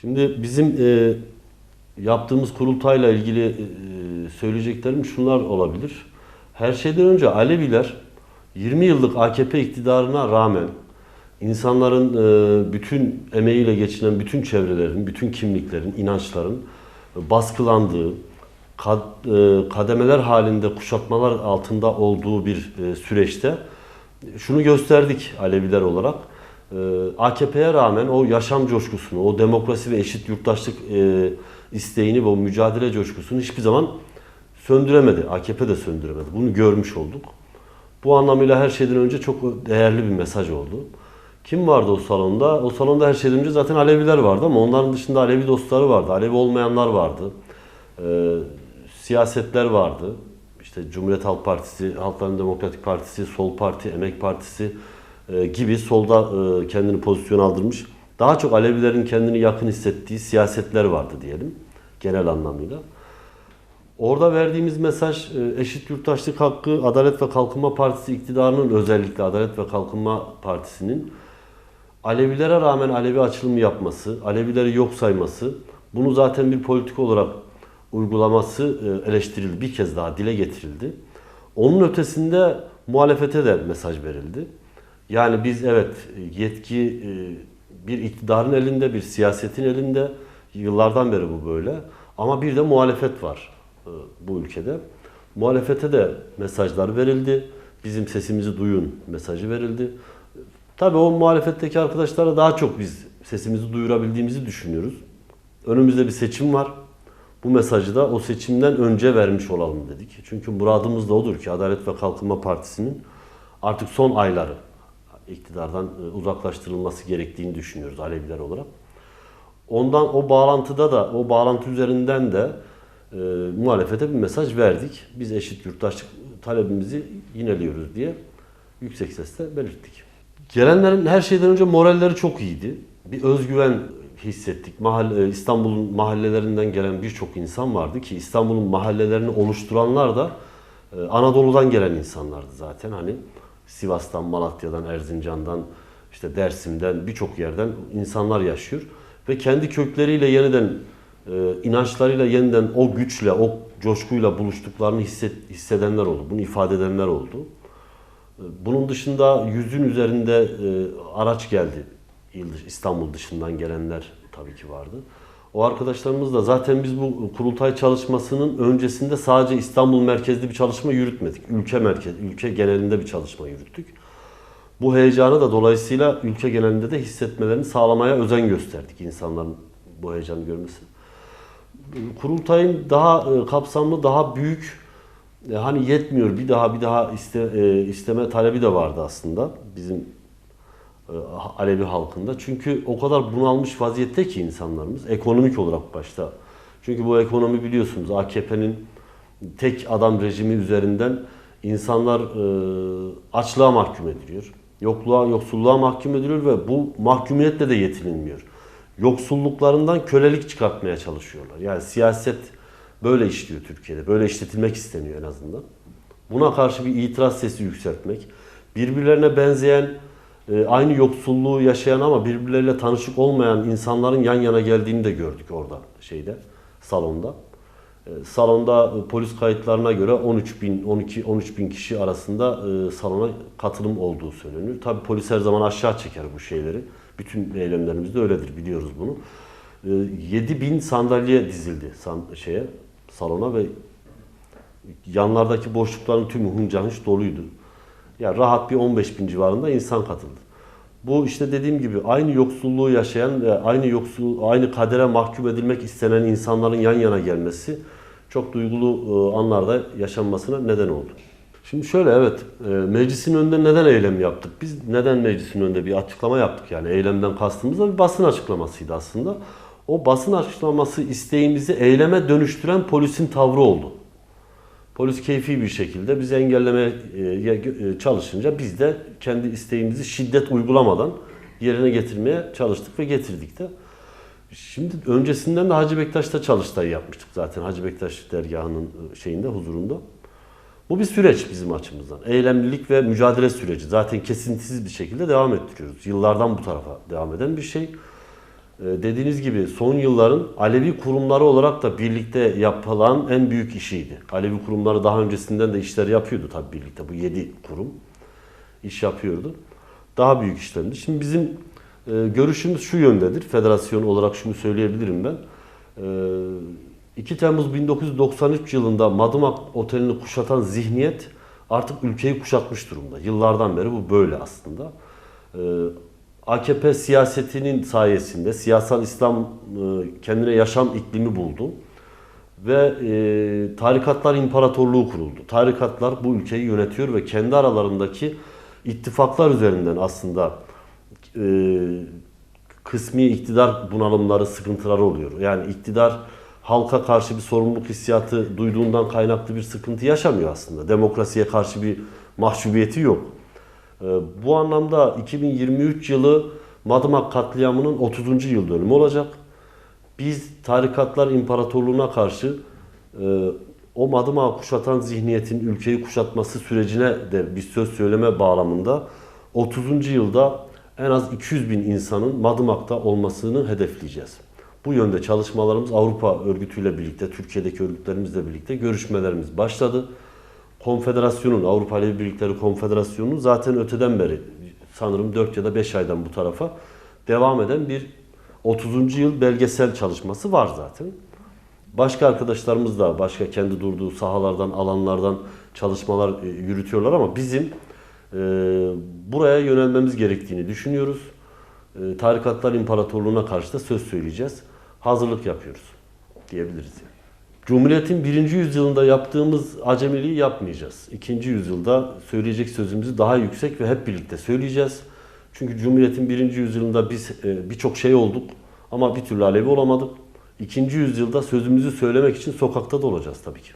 Şimdi bizim e, yaptığımız kurultayla ilgili e, söyleyeceklerim şunlar olabilir. Her şeyden önce Aleviler 20 yıllık AKP iktidarına rağmen insanların e, bütün emeğiyle geçinen bütün çevrelerin, bütün kimliklerin, inançların baskılandığı, kad- e, kademeler halinde kuşatmalar altında olduğu bir e, süreçte şunu gösterdik Aleviler olarak. E, AKP'ye rağmen o yaşam coşkusunu, o demokrasi ve eşit yurttaşlık e, isteğini ve o mücadele coşkusunu hiçbir zaman söndüremedi. AKP de söndüremedi. Bunu görmüş olduk. Bu anlamıyla her şeyden önce çok değerli bir mesaj oldu. Kim vardı o salonda? O salonda her şeyden önce zaten Aleviler vardı ama onların dışında Alevi dostları vardı. Alevi olmayanlar vardı. Ee, siyasetler vardı. İşte Cumhuriyet Halk Partisi, Halkların Demokratik Partisi, Sol Parti, Emek Partisi e, gibi solda e, kendini pozisyon aldırmış. Daha çok Alevilerin kendini yakın hissettiği siyasetler vardı diyelim genel anlamıyla. Orada verdiğimiz mesaj e, eşit yurttaşlık hakkı Adalet ve Kalkınma Partisi iktidarının özellikle Adalet ve Kalkınma Partisi'nin Alevilere rağmen Alevi açılımı yapması, Alevileri yok sayması, bunu zaten bir politik olarak uygulaması eleştirildi. Bir kez daha dile getirildi. Onun ötesinde muhalefete de mesaj verildi. Yani biz evet yetki e, bir iktidarın elinde, bir siyasetin elinde. Yıllardan beri bu böyle. Ama bir de muhalefet var e, bu ülkede. Muhalefete de mesajlar verildi. Bizim sesimizi duyun mesajı verildi. Tabii o muhalefetteki arkadaşlara daha çok biz sesimizi duyurabildiğimizi düşünüyoruz. Önümüzde bir seçim var. Bu mesajı da o seçimden önce vermiş olalım dedik. Çünkü muradımız da odur ki Adalet ve Kalkınma Partisi'nin artık son ayları iktidardan e, uzaklaştırılması gerektiğini düşünüyoruz Aleviler olarak. Ondan o bağlantıda da o bağlantı üzerinden de e, muhalefete bir mesaj verdik. Biz eşit yurttaşlık talebimizi yineliyoruz diye yüksek sesle belirttik. Gelenlerin her şeyden önce moralleri çok iyiydi. Bir özgüven hissettik. Mahalle, İstanbul'un mahallelerinden gelen birçok insan vardı ki İstanbul'un mahallelerini oluşturanlar da e, Anadolu'dan gelen insanlardı zaten. Hani Sivas'tan, Malatya'dan, Erzincan'dan, işte Dersim'den birçok yerden insanlar yaşıyor ve kendi kökleriyle yeniden e, inançlarıyla yeniden o güçle, o coşkuyla buluştuklarını hisset, hissedenler oldu. Bunu ifade edenler oldu. E, Bunun dışında yüzün üzerinde e, araç geldi. İstanbul dışından gelenler tabii ki vardı. O arkadaşlarımız da zaten biz bu kurultay çalışmasının öncesinde sadece İstanbul merkezli bir çalışma yürütmedik. Ülke merkez, ülke genelinde bir çalışma yürüttük. Bu heyecanı da dolayısıyla ülke genelinde de hissetmelerini sağlamaya özen gösterdik insanların bu heyecanı görmesi. Kurultayın daha e, kapsamlı, daha büyük e, hani yetmiyor bir daha bir daha iste, e, isteme talebi de vardı aslında bizim Alevi halkında. Çünkü o kadar bunalmış vaziyette ki insanlarımız ekonomik olarak başta. Çünkü bu ekonomi biliyorsunuz AKP'nin tek adam rejimi üzerinden insanlar e, açlığa mahkum ediliyor. Yokluğa, yoksulluğa mahkum ediliyor ve bu mahkumiyetle de yetinilmiyor. Yoksulluklarından kölelik çıkartmaya çalışıyorlar. Yani siyaset böyle işliyor Türkiye'de. Böyle işletilmek isteniyor en azından. Buna karşı bir itiraz sesi yükseltmek, birbirlerine benzeyen, e, aynı yoksulluğu yaşayan ama birbirleriyle tanışık olmayan insanların yan yana geldiğini de gördük orada şeyde, salonda. E, Salonda e, polis kayıtlarına göre 13 bin, 12, 13 bin kişi arasında e, salona katılım olduğu söyleniyor. Tabii polis her zaman aşağı çeker bu şeyleri. Bütün eylemlerimizde öyledir biliyoruz bunu. E, 7 bin sandalye dizildi şeye, salona ve yanlardaki boşlukların tümü hıncanış doluydu. Yani rahat bir 15 bin civarında insan katıldı. Bu işte dediğim gibi aynı yoksulluğu yaşayan ve aynı yoksul, aynı kadere mahkum edilmek istenen insanların yan yana gelmesi çok duygulu e, anlarda yaşanmasına neden oldu. Şimdi şöyle evet, e, meclisin önünde neden eylem yaptık? Biz neden meclisin önünde bir açıklama yaptık yani eylemden kastımız da bir basın açıklamasıydı aslında. O basın açıklaması isteğimizi eyleme dönüştüren polisin tavrı oldu. Polis keyfi bir şekilde bizi engellemeye e, çalışınca biz de kendi isteğimizi şiddet uygulamadan yerine getirmeye çalıştık ve getirdik de. Şimdi öncesinden de Hacı Bektaş'ta çalıştay yapmıştık zaten Hacı Bektaş dergahının e, şeyinde huzurunda. Bu bir süreç bizim açımızdan. Eylemlilik ve mücadele süreci. Zaten kesintisiz bir şekilde devam ettiriyoruz. Yıllardan bu tarafa devam eden bir şey. E, dediğiniz gibi son yılların Alevi kurumları olarak da birlikte yapılan en büyük işiydi. Alevi kurumları daha öncesinden de işler yapıyordu tabii birlikte. Bu yedi kurum iş yapıyordu. Daha büyük işlerdi. Şimdi bizim e, görüşümüz şu yöndedir. Federasyon olarak şunu söyleyebilirim ben. E, 2 Temmuz 1993 yılında Madımak Oteli'ni kuşatan zihniyet artık ülkeyi kuşatmış durumda. Yıllardan beri bu böyle aslında. AKP siyasetinin sayesinde siyasal İslam e, kendine yaşam iklimi buldu ve e, tarikatlar imparatorluğu kuruldu. Tarikatlar bu ülkeyi yönetiyor ve kendi aralarındaki ittifaklar üzerinden aslında e, kısmi iktidar bunalımları, sıkıntıları oluyor. Yani iktidar halka karşı bir sorumluluk hissiyatı duyduğundan kaynaklı bir sıkıntı yaşamıyor aslında. Demokrasiye karşı bir mahcubiyeti yok. Ee, Bu anlamda 2023 yılı Madımak katliamının 30. yıl dönümü olacak. Biz tarikatlar imparatorluğuna karşı e, o Madımak'ı kuşatan zihniyetin ülkeyi kuşatması sürecine de bir söz söyleme bağlamında 30. yılda en az 200 bin insanın Madımak'ta olmasını hedefleyeceğiz. Bu yönde çalışmalarımız Avrupa örgütüyle birlikte, Türkiye'deki örgütlerimizle birlikte görüşmelerimiz başladı. Konfederasyonun, Avrupa Alevi Birlikleri Konfederasyonu'nun zaten öteden beri sanırım 4 ya da 5 aydan bu tarafa devam eden bir 30. yıl belgesel çalışması var zaten. Başka arkadaşlarımız da başka kendi durduğu sahalardan, alanlardan çalışmalar e, yürütüyorlar ama bizim e, buraya yönelmemiz gerektiğini düşünüyoruz. E, Tarikatlar İmparatorluğu'na karşı da söz söyleyeceğiz. Hazırlık yapıyoruz diyebiliriz yani. Cumhuriyet'in birinci yüzyılında yaptığımız acemiliği yapmayacağız. İkinci yüzyılda söyleyecek sözümüzü daha yüksek ve hep birlikte söyleyeceğiz. Çünkü Cumhuriyet'in birinci yüzyılında biz e, birçok şey olduk ama bir türlü Alevi olamadık. İkinci yüzyılda sözümüzü söylemek için sokakta da olacağız tabii ki.